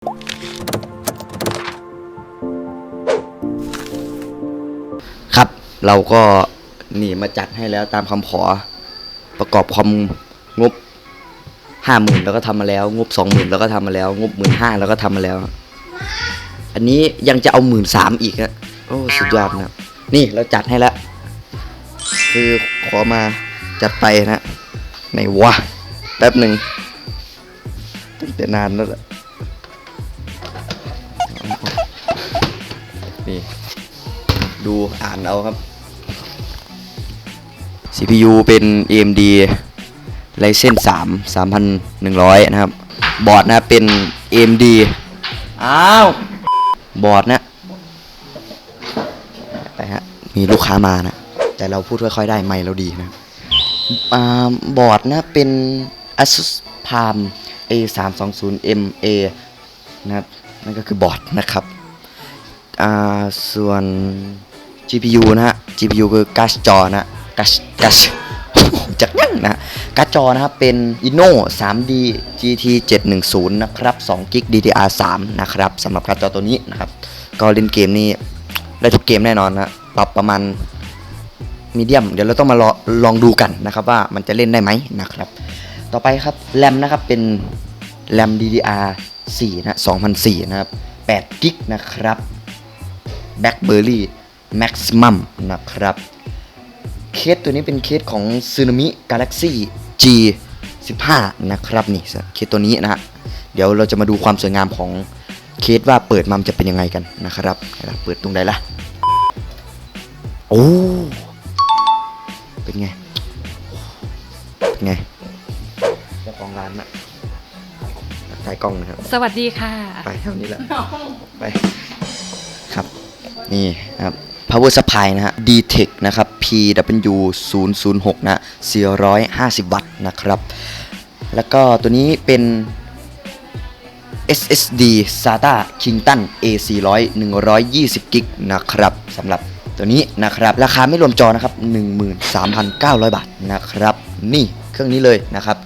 ครับ เราก็หนีมาจัดให้แล้วตามคำขอ ประกอบคอมงบห้าหมื่นแล้วก็ทำมาแล้ว งบสองหมื่นแล้วก็ทำมาแล้ว งบหมื่นห้าแล้วก็ทำมาแล้ว อันนี้ยังจะเอาหมื่นสามอีกอะโอ้สุดยอดนะนี่เราจัดให้แล้ว คือขอมาจัดไปนะไหนวะแป๊บหนึ่งตั้งแต่นานแล้ว ดูอ่านเอาครับ CPU เป็น AMD Ryzen 3 3100 นะครับ บอร์ดนะเป็น AMD อ้าว บอร์ดนะไปฮะมีลูกค้ามานะ แต่เราพูดค่อยๆได้ไม่เราดีนะอ่าบอร์ดนะเป็น Asus Palm A 3 2 0 MA นะครับ นั่นก็คือบอร์ดนะครับอ่าส่วน GPU นะฮะ GPU คือการ์ดจอนะการ์ดการ์ดจากยังนะการ์ดจอนะครับเป็น Inno 3D GT 710นะครับ2 g b DDR 3นะครับสำหรับการ์ดจอตัวนี้นะครับ ก็เล่นเกมนี้ได้ทุกเกมแน่นอนนะปรับประมาณมีเดียมเดี๋ยวเราต้องมาลอลองดูกันนะครับว่ามันจะเล่นได้ไหมนะครับ ต่อไปครับแรมนะครับเป็นแรม DDR 4นะ2004นะครับ8 g b นะครับ BlackBerry Maximum นะครับ เคสตัวนี้เป็นเคสของ Tsunami Galaxy G 15นะครับนี่เคสตัวนี้นะฮะเดี๋ยวเราจะมาดูความสวยงามของเคสว่าเปิดมามันจะเป็นยังไงกันนะครับ เปิดตรงใดล่ะ โอ้ เป็นไง เป็นไงเจ้าของร้านนะถ่ายกล้องนะครับ สวัสดีค่ะ ไปเท่านี้แหละ ไป ครับ นี่นะครับ power supply นะฮะ DTEC นะครับ PW 0 0 6นะ450 วัตต์นะครับ แล้วก็ตัวนี้เป็น SSD SATA Kingston A 400 120กิกนะครับสำหรับตัวนี้นะครับ ราคาไม่รวมจอนะครับ 13,900 บาทนะครับ นี่เครื่องนี้เลยนะครับ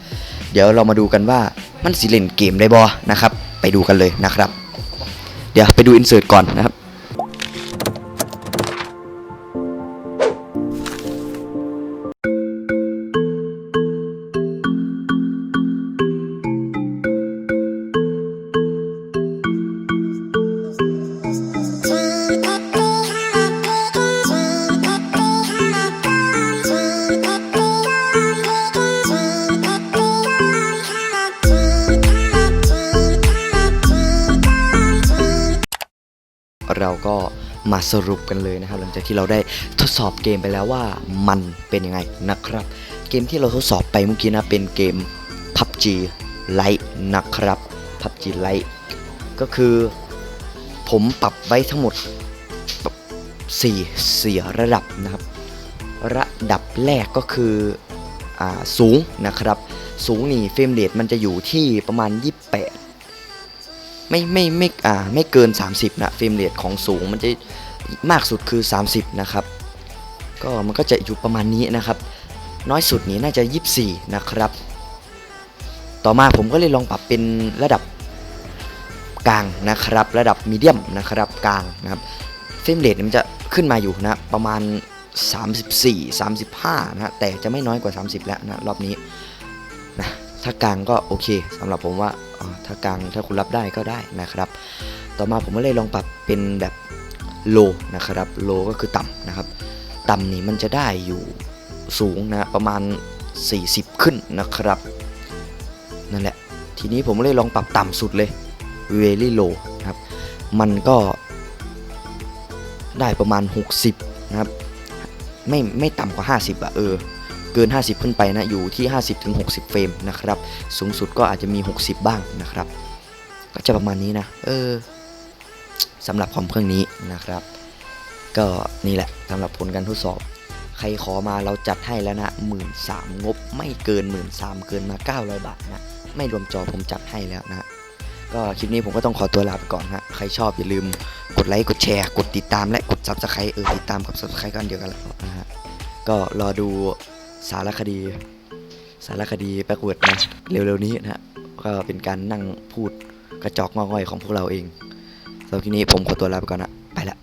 เดี๋ยวเรามาดูกันว่ามันสิเล่นเกมได้บอนะครับ ไปดูกันเลยนะครับ เดี๋ยวไปดูอินเสิร์ตก่อนนะครับ เราก็มาสรุปกันเลยนะครับ หลังจากที่เราได้ทดสอบเกมไปแล้วว่ามันเป็นยังไงนะครับ เกมที่เราทดสอบไปเมื่อกี้นะเป็นเกม PUBG Lite นะครับ PUBG Lite ก็คือผมปรับไว้ทั้งหมด4เสียระดับนะครับ ระดับแรกก็คืออสูงนะครับ สูงนี่เฟรมเรทมันจะอยู่ที่ประมาณ28 ไม่ไม่ไม่อ่าไม่เกิน 30 นะเฟรมเรทของสูงมันจะมากสุดคือ 30 นะครับ ก็มันก็จะอยู่ประมาณนี้นะครับ น้อยสุดนี้น่าจะ 24 นะครับ ต่อมาผมก็เลยลองปรับเป็นระดับกลางนะครับ ระดับมีเดียมนะครับกลางนะครับเฟรมเรทมันจะขึ้นมาอยู่นะประมาณ 34 35 นะฮะแต่จะไม่น้อยกว่า 30 แล้วนะรอบนี้นะถ้ากลางก็โอเคสำหรับผมว่า ถ้ากลางถ้าคุณรับได้ก็ได้นะครับ ต่อมาผมก็เลยลองปรับเป็นแบบโลนะครับโลก็คือต่ำนะครับ ต่ำนี่มันจะได้อยู่สูงนะประมาณ 40 ขึ้นนะครับ นั่นแหละ ทีนี้ผมเลยลองปรับต่ำสุดเลย very low นะครับ มันก็ได้ประมาณ 60 นะครับ ไม่ไม่ต่ำกว่า 50อะเออ เกิน 50 ขึ้นไปนะอยู่ที่ 50ถึง60 เฟรมนะครับ สูงสุดก็อาจจะมี 60 บ้างนะครับ ก็จะประมาณนี้นะ เออสำหรับคอมเครื่องนี้นะครับ ก็นี่แหละสำหรับผลการทดสอบ ใครขอมาเราจัดให้แล้วนะหมื่นสามงบไม่เกินหมื่นสามเกินมา 900 บาทนะ ไม่รวมจอผมจัดให้แล้วนะก็คลิปนี้ผมก็ต้องขอตัวลาไปก่อนฮะ ใครชอบอย่าลืมกดไลค์กดแชร์ กดติดตามและกด subscribe เออติดตามกับ subscribe กันเดียวกันแล้วนะฮะ ก็รอดู สารคดี สารคดีแบ็กเวิร์ดนะเร็วๆนี้นะฮะก็เป็นการนั่งพูดกระจอกงอกง่อยของพวกเราเองสำหรับทีนี้ผมขอตัวลาไปก่อนนะไปละ